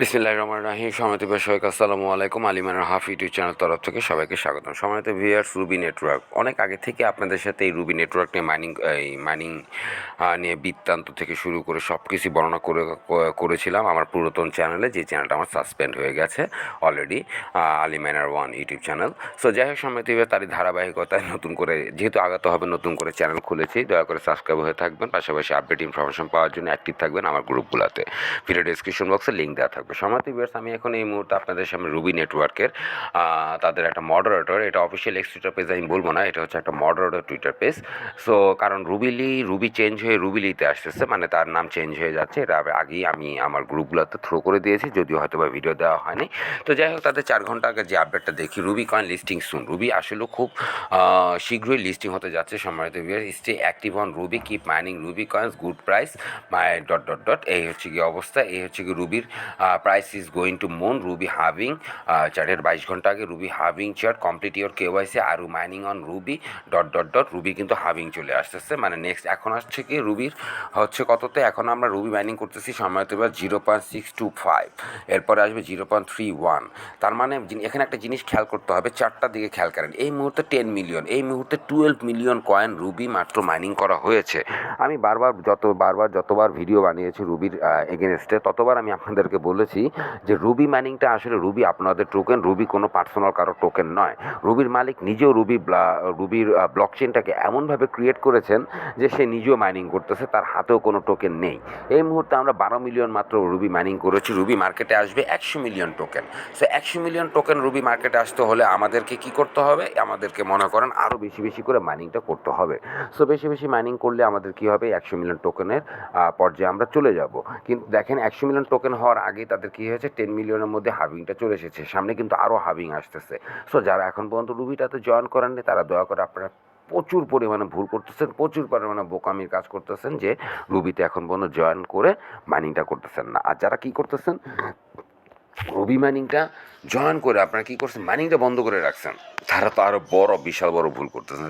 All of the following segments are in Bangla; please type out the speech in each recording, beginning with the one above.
বিসমিল্লাহ রহমান রাহিম। সমিতি সবাইকে আসসালামু আলাইকুম। আলিমানের হাফ ইউটিউব চ্যানেল তরফ থেকে সবাইকে স্বাগতম। সমিত ভিয়ার্স রুবি নেটওয়ার্ক। অনেক আগে থেকে আপনাদের সাথে এই রুবি নেটওয়ার্ক নিয়ে মাইনিং, এই মাইনিং নিয়ে বৃত্তান্ত থেকে শুরু করে সব কিছু বর্ণনা করে করেছিলাম আমার পুরাতন চ্যানেলে, যে চ্যানেলটা আমার সাসপেন্ড হয়ে গেছে অলরেডি আলিমানার ওয়ান ইউটিউব চ্যানেল। সো যাই হোক সমিতি তারই ধারাবাহিকতায় নতুন করে, যেহেতু আগাতে হবে, নতুন করে চ্যানেল খুলেছি, দয়া করে সাবস্ক্রাইব হয়ে থাকবেন। পাশাপাশি আপডেট ইনফরমেশন পাওয়ার জন্য অ্যাক্টিভ থাকবেন আমার গ্রুপগুলোতে। ভিডিও ডিসক্রিপশন বক্সে লিঙ্ক দেওয়া থাকবে। সমাতি ভিউয়ার্স আমি এখন এই মুহূর্তে আপনাদের সামনে রুবি নেটওয়ার্কের তাদের একটা মডারেটর এটা অফিসিয়াল এক্স টুইটার পেজ আমি বলব না, এটা হচ্ছে একটা মডারেটর টুইটার পেজ সো কারণ রুবিলি রুবি চেঞ্জ হয়ে রুবিলিতে আসতেছে মানে তার নাম চেঞ্জ হয়ে যাচ্ছে, এটা আগেই আমি আমার গ্রুপগুলোতে থ্রো করে দিয়েছি, যদিও হয়তো বা ভিডিও দেওয়া হয়নি। তো যাই হোক, তাদের চার ঘণ্টা আগে যে আপডেটটা দেখি রুবি কয়েন লিস্টিং শুন রুবি আসলে খুব শীঘ্রই লিস্টিং হতে যাচ্ছে, সম্মানিত viewer stay active on Ruby keep mining Ruby coins good price my dot dot dot এই হচ্ছে কি অবস্থা, এই হচ্ছে কি রুবির price is going to moon Ruby having চার্টের বাইশ ঘণ্টা আগে রুবি হাভিং chart complete your KYC Aru mining on Ruby dot dot dot Ruby কিন্তু হাভিং চলে আসতেছে। মানে নেক্সট এখন আসছে কি? রুবির হচ্ছে কততে? এখন আমরা রুবি মাইনিং করতেছি সময়তে এবার zero point six two five এরপরে আসবে জিরো পয়েন্ট থ্রি ওয়ান তার মানে এখানে একটা জিনিস খেয়াল করতে হবে, চারটার দিকে খেয়াল করেন। এই মুহূর্তে টেন মিলিয়ন এই মুহূর্তে টুয়েলভ মিলিয়ন কয়েন রুবি মাত্র মাইনিং করা হয়েছে। আমি বারবার যত বারবার যতবার ভিডিও বানিয়েছি রুবির এগেনস্টে ততবার আমি আপনাদেরকে বলেছি যে রুবি মাইনিংটা আসলে রুবি আপনাদের টোকেন রুবি কোনো পার্সোনাল কারও টোকেন নয়। রুবির মালিক নিজেও রুবি রুবির ব্লক চেনটাকে এমনভাবে ক্রিয়েট করেছেন যে সে নিজেও মাইনিং করতেছে, তার হাতেও কোনো টোকেন নেই। এই মুহূর্তে আমরা বারো মিলিয়ন মাত্র রুবি মাইনিং করেছি রুবি মার্কেটে আসবে একশো মিলিয়ন টোকেন সো একশো মিলিয়ন টোকেন রুবি মার্কেটে আসতে হলে আমাদেরকে কি করতে হবে? আমাদেরকে মনে করেন আরও বেশি বেশি করে মাইনিংটা করতে হবে। সো বেশি বেশি মাইনিং করলে আমাদের কি হবে? একশো মিলিয়ন টোকেনের পর্যায়ে আমরা চলে যাব। কিন্তু দেখেন, একশো মিলিয়ন টোকেন হওয়ার আগে তাদের কি হয়েছে? টেন মিলিয়নের মধ্যে হাভিংটা চলে এসেছে। সামনে কিন্তু আরও হাভিং আসতেছে। সো যারা এখন পর্যন্ত রুবিটাতে জয়েন করেননি তারা দয়া করে আপনারা প্রচুর পরিমাণে ভুল করতেছেন, প্রচুর পরিমাণে বোকামির কাজ করতেছেন যে রুবিতে এখন পর্যন্ত জয়েন করে মাইনিংটা করতেছেন না। আর যারা কী করতেছেন? রবি মাইনিংটা জয়েন করে আপনারা কী করছেন? মাইনিংটা বন্ধ করে রাখছেন। তারা তো আরও বড়, বিশাল বড় ভুল করতেছেন।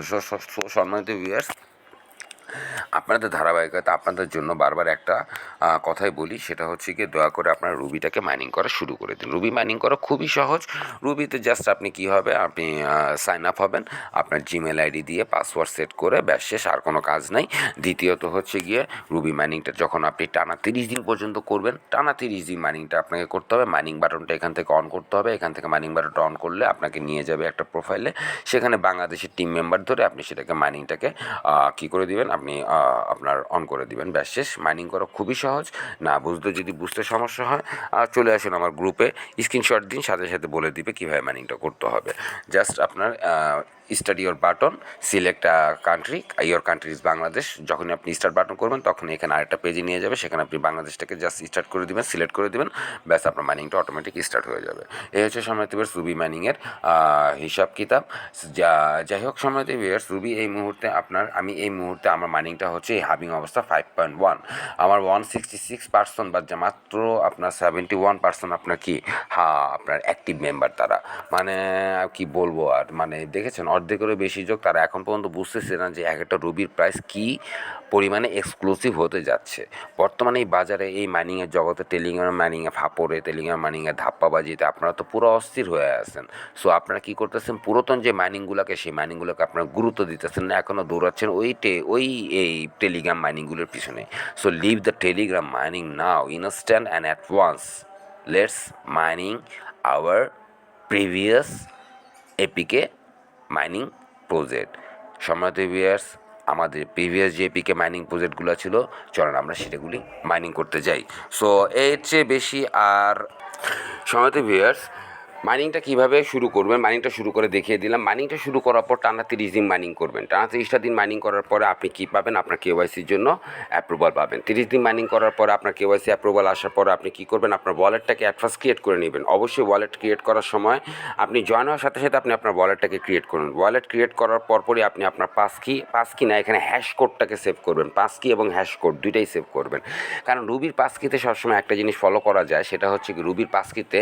সম্মানিত ভিউয়ার্স আপনাদের ধারাবাহিকতা আপনাদের জন্য বারবার একটা কথাই বলি, সেটা হচ্ছে কি দয়া করে আপনার রুবিটাকে মাইনিং করা শুরু করে দিন। রুবি মাইনিং করা খুবই সহজ। রুবিতে জাস্ট আপনি কি হবে, আপনি সাইন আপ হবেন, আপনার জিমেল আইডি দিয়ে পাসওয়ার্ড সেট করে ব্যাস শেষ, আর কোনো কাজ নাই। দ্বিতীয়ত হচ্ছে গিয়ে রুবি মাইনিংটা যখন আপনি টানা তিরিশ দিন পর্যন্ত করবেন, টানা তিরিশ দিন মাইনিংটা আপনাকে করতে হবে। মাইনিং বাটনটা এখান থেকে অন করতে হবে। এখান থেকে মাইনিং বাটনটা অন করলে আপনাকে নিয়ে যাবে একটা প্রোফাইলে সেখানে বাংলাদেশের টিম মেম্বার ধরে আপনি সেটাকে মাইনিংটাকে কী করে দিবেন? আপনি আপনার অন করে দিবেন। ব্যাস, শেষ। মাইনিং করা খুবই সহজ। না বুঝতে, যদি বুঝতে সমস্যা হয় আর চলে আসুন আমার গ্রুপে স্ক্রিনশট দিন, সাথে সাথে বলে দিবে কীভাবে মাইনিংটা করতে হবে। জাস্ট আপনার study your button select country your country is Bangladesh যখন আপনি স্টার্ট বাটন করবেন তখন এখানে আরেকটা পেজে নিয়ে যাবে, সেখানে আপনি বাংলাদেশটাকে জাস্ট স্টার্ট করে দিবেন সিলেক্ট করে দিবেন, ব্যাস আপনার মাইনিংটা অটোমেটিক স্টার্ট হয়ে যাবে। এই হচ্ছে সময়তিবের রুবি মাইনিংয়ের হিসাব কিতাব। যা, যাই হোক সময়তিবের রুবি এই মুহূর্তে আপনার, আমি এই মুহূর্তে আমার মাইনিংটা হচ্ছে এই হাবিং অবস্থা ফাইভ পয়েন্ট ওয়ান আমার ওয়ান সিক্সটি সিক্স পার্সেন্ট বা মাত্র আপনার সেভেন্টি ওয়ান পার্সেন্ট আপনার কি? হ্যাঁ আপনার অ্যাক্টিভ মেম্বার তারা। মানে কি বলব আর মানে দেখেছেন অর্ধেকেরও বেশি যোগ, তারা এখন পর্যন্ত বুঝতেছে না যে এক একটা রুবির প্রাইস কী পরিমাণে এক্সক্লুসিভ হতে যাচ্ছে। বর্তমানে এই বাজারে এই মাইনিংয়ের জগতে টেলিংয়ের মাইনিংয়ে ফাপড়ে টেলিংয়ের মাইনিংয়ে ধাপ্পাবাজিতে আপনারা তো পুরো অস্থির হয়ে আছেন। সো আপনারা কী করতেছেন? পুরাতন যে মাইনিংগুলোকে সেই মাইনিংগুলোকে আপনারা গুরুত্ব দিতেছেন না এখনও দৌড়াচ্ছেন ওই টে ওই এই টেলিগ্রাম মাইনিংগুলোর পিছনে। So leave the Telegram mining now instant and at once let's mining our previous APK mining project সম্মানিত ভিয়ার্স আমাদের প্রিভিয়াস যে পিকে মাইনিং প্রজেক্টগুলো ছিল, চলেন আমরা সেটাগুলি মাইনিং করতে যাই। সো এর চেয়ে বেশি আর সম্মানিত ভিউয়ার্স মাইনিংটা কীভাবে শুরু করবেন? মাইনিংটা শুরু করে দেখিয়ে দিলাম। মাইনিংটা শুরু করার পর টানা তিরিশ দিন মাইনিং করবেন। টানা তিরিশটা দিন মাইনিং করার পরে আপনি কী পাবেন? আপনার কেওয়াইসির জন্য অ্যাপ্রুভাল পাবেন। তিরিশ দিন মাইনিং করার পর আপনার কেওয়াইসি অ্যাপ্রুভাল আসার পর আপনি কী করবেন? আপনার ওয়ালেটটাকে অ্যাডভান্স ক্রিয়েট করে নেবেন। অবশ্যই ওয়ালেট ক্রিয়েট করার সময় আপনি জয়েন হওয়ার সাথে সাথে আপনি আপনার ওয়ালেটটাকে ক্রিয়েট করুন। ওয়ালেট ক্রিয়েট করার পরপরই আপনি আপনার পাস কি পাস কি না, এখানে হ্যাশ কোডটাকে সেভ করবেন। পাস কি এবং হ্যাশ কোড দুইটাই সেভ করবেন। কারণ রুবির পাস কিতে সবসময় একটা জিনিস ফলো করা যায়, সেটা হচ্ছে কি রুবির পাস কিতে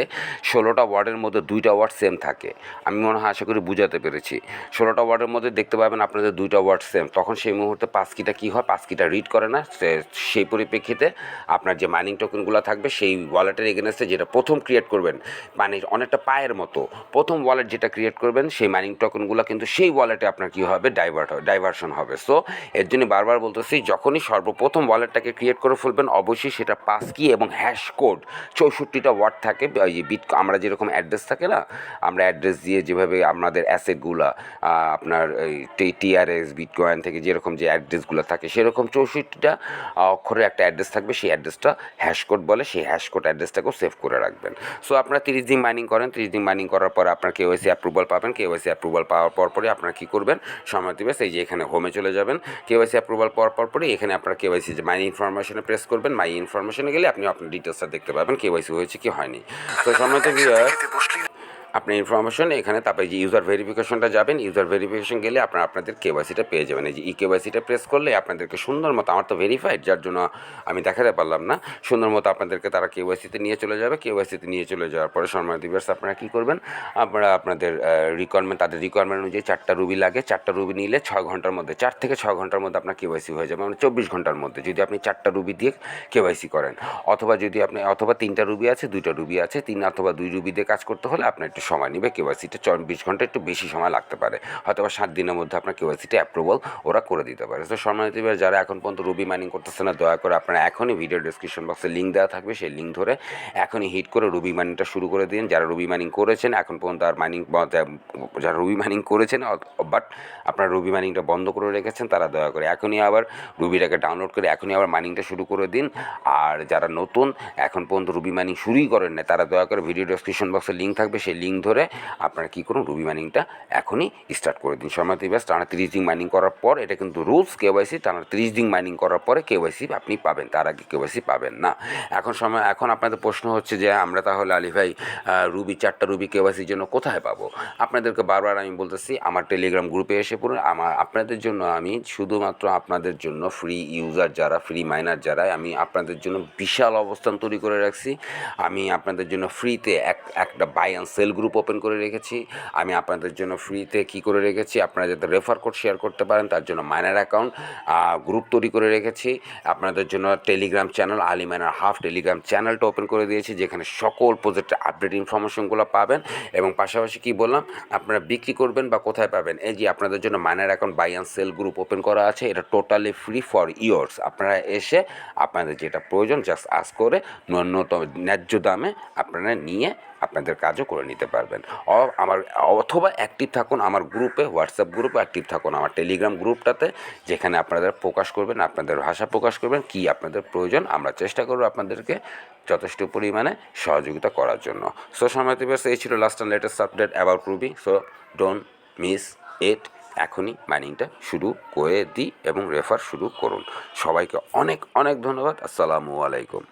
ষোলোটা ওয়ার্ডের মধ্যে মধ্যে দুইটা ওয়ার্ড সেম থাকে। আমি মনে হয় আশা করি বুঝাতে পেরেছি। ষোলোটা ওয়ার্ডের মধ্যে দেখতে পাবেন আপনাদের দুইটা ওয়ার্ড সেম তখন সেই মুহূর্তে পাঁচ কিটা কী হয়? পাঁচ কিটা রিড করে না। সেই পরিপ্রেক্ষিতে আপনার যে মাইনিং টোকেনগুলো থাকবে, সেই ওয়ালেটের এগেনস্টে যেটা প্রথম ক্রিয়েট করবেন মানে অনেকটা পায়ের মতো, প্রথম ওয়ালেট যেটা ক্রিয়েট করবেন, সেই মাইনিং টোকেনগুলো কিন্তু সেই ওয়ালেটে আপনার কী হবে? ডাইভার্ট হবে ডাইভার্সন হবে। সো এর জন্য বারবার বলতেছি, যখনই সর্বপ্রথম ওয়ালেটটাকে ক্রিয়েট করে ফেলবেন, অবশ্যই সেটা পাস কি এবং হ্যাশ কোড চৌষট্টিটা ওয়ার্ড থাকে। বিট আমরা যেরকম অ্যাড্রেস থাকে না? আমরা অ্যাড্রেস দিয়ে যেভাবে আমাদের অ্যাসেটগুলো আপনার এই টিআরএস বিটকয়েন থেকে যেরকম যে অ্যাড্রেসগুলো থাকে, সেরকম চৌষট্টিটা অক্ষরের একটা অ্যাড্রেস থাকবে, সেই অ্যাড্রেসটা হ্যাশ কোড বলে, সেই হ্যাশ কোড অ্যাড্রেসটাকেও সেভ করে রাখবেন। সো আপনারা তিরিশ দিন মাইনিং করেন, তিরিশ দিন মাইনিং করার পর আপনার কেওয়াইসি অ্যাপ্রুভাল পাবেন। কেওয়াইসি অ্যাপ্রুভাল পাওয়ার পর পরে আপনারা কী করবেন? সময় দিবে সেই যে এখানে হোমে চলে যাবেন। কেওয়াইসি অ্যাপ্রুভাল পাওয়ার পর পরে এখানে আপনারা কেওয়াইসি যে মাই ইনফরমেশনে প্রেস করবেন মাই ইনফরমেশনে গেলে আপনি আপনার ডিটেলসটা দেখতে পাবেন কে কেওয়াইসি হয়েছে কি হয়নি। তো সময় তো আপনার ইনফরমেশন এখানে তারপরে যে ইউজার ভেরিফিকেশনটা যাবেন ইউজার ভেরিফিকেশন গেলে আপনার আপনাদের কেওয়াইসিটা পেয়ে যাবেন। এই যে ই কেওয়াইসিটা প্রেস করলে আপনাদেরকে সুন্দর মতো, আমার তো ভেরিফাইড যার জন্য আমি দেখাতে পারলাম না, সুন্দর মতো আপনাদেরকে তারা কেওয়াইসিতে নিয়ে চলে যাবে। কেওয়াইসিতে নিয়ে চলে যাওয়ার পরে সময় দিবস আপনারা কী করবেন? আপনারা আপনাদের রিকোয়ারমেন্ট তাদের রিকোয়ারমেন্ট অনুযায়ী চারটা রুবি লাগে। চারটা রুবি নিলে ছ ঘণ্টার মধ্যে, চার থেকে ছ ঘণ্টার মধ্যে আপনার কেওয়াইসি হয়ে যাবে মানে চব্বিশ ঘণ্টার মধ্যে। যদি আপনি চারটা রুবি দিয়ে কেওয়াইসি করেন, অথবা যদি আপনি, অথবা তিনটা রুবি আছে, দুইটা রুবি আছে, তিন অথবা দুই রুবি দিয়ে কাজ করতে হলে আপনার একটু সময় নেবে কেওয়াইসিটা চব্বিশ ঘণ্টা একটু বেশি সময় লাগতে পারে। হয়তো বা সাত দিনের মধ্যে আপনার কেওয়াইসিটা অ্যাপ্রুভাল ওরা করে দিতে পারে। তো দিবে যারা এখন পর্যন্ত রুবি মাইনিং করতেছে না, দয়া করে আপনারা এখনই ভিডিও ডিসক্রিপশন বক্সে লিঙ্ক দেওয়া থাকবে। সেই লিঙ্ক ধরে এখনই হিট করে রুবি মাইনিংটা শুরু করে দিন। যারা রুবি মাইনিং করেছেন, এখন পর্যন্ত আর মাইনিং যারা রুবি মাইনিং করেছেন বাট আপনারা রুবি মাইনিংটা বন্ধ করে রেখেছেন, তারা দয়া করে এখনই আবার রুবিটাকে ডাউনলোড করে এখনই আবার মাইনিংটা শুরু করে দিন। আর যারা নতুন, এখন পর্যন্ত রুবি মাইনিং শুরুই করেন না তারা দয়া করে ভিডিও ডিসক্রিপশন বক্সে লিঙ্ক থাকবে। সেই লিঙ্ক ধরে আপনারা কী করুন রুবি মাইনিংটা এখনই স্টার্ট করে দিন। সময় দিবস টানা তিরিশ দিন মাইনিং করার পর, এটা কিন্তু রুলস কেওয়াইসি টানা তিরিশ দিন মাইনিং করার পরে কেওয়াইসি আপনি পাবেন, তার আগে কেওয়াইসি পাবেন না। এখন সময়, এখন আপনাদের প্রশ্ন হচ্ছে যে, আমরা তাহলে আলি ভাই রুবি চারটা রুবি কেওয়াইসির জন্য কোথায় পাবো? আপনাদেরকে বারবার আমি বলতেছি, আমার টেলিগ্রাম গ্রুপে এসে পড়ুন। আমার, আপনাদের জন্য আমি শুধুমাত্র আপনাদের জন্য ফ্রি ইউজার যারা ফ্রি মাইনার যারা আমি আপনাদের জন্য বিশাল অবস্থান তৈরি করে রাখছি। আমি আপনাদের জন্য ফ্রিতে এক, একটা buy and sell group open করে রেখেছি। আমি আপনাদের জন্য ফ্রিতে কী করে রেখেছি, আপনারা যাতে রেফার কোড শেয়ার করতে পারেন, তার জন্য মাইনার অ্যাকাউন্ট গ্রুপ তৈরি করে রেখেছি। আপনাদের জন্য টেলিগ্রাম চ্যানেল আলি মাইনার হাফ টেলিগ্রাম চ্যানেলটা ওপেন করে দিয়েছি, যেখানে সকল প্রজেক্টের আপডেট ইনফরমেশনগুলো পাবেন। এবং পাশাপাশি কি বললাম, আপনারা বিক্রি করবেন বা কোথায় পাবেন, এই যে আপনাদের জন্য miner account buy and sell group open করা আছে, এটা টোটালি ফ্রি ফর ইয়ার্স আপনারা এসে আপনাদের যেটা প্রয়োজন জাস্ট আস করে ন্যূনতম ন্যায্য দামে আপনারা নিয়ে আপনাদের কাজও করে নিতে পারবেন। আমার অথবা অ্যাক্টিভ থাকুন আমার গ্রুপে হোয়াটসঅ্যাপ গ্রুপে অ্যাক্টিভ থাকুন আমার টেলিগ্রাম গ্রুপটাতে যেখানে আপনাদের প্রকাশ করবেন, আপনাদের ভাষা প্রকাশ করবেন, কি আপনাদের প্রয়োজন, আমরা চেষ্টা করব আপনাদেরকে যথেষ্ট পরিমাণে সহযোগিতা করার জন্য। সো সময় দিবস এই ছিল last and latest update about Ruby so don't miss it এখনই মাইনিংটা শুরু করে দিই এবং রেফার শুরু করুন। সবাইকে অনেক অনেক ধন্যবাদ। আসসালামু আলাইকুম।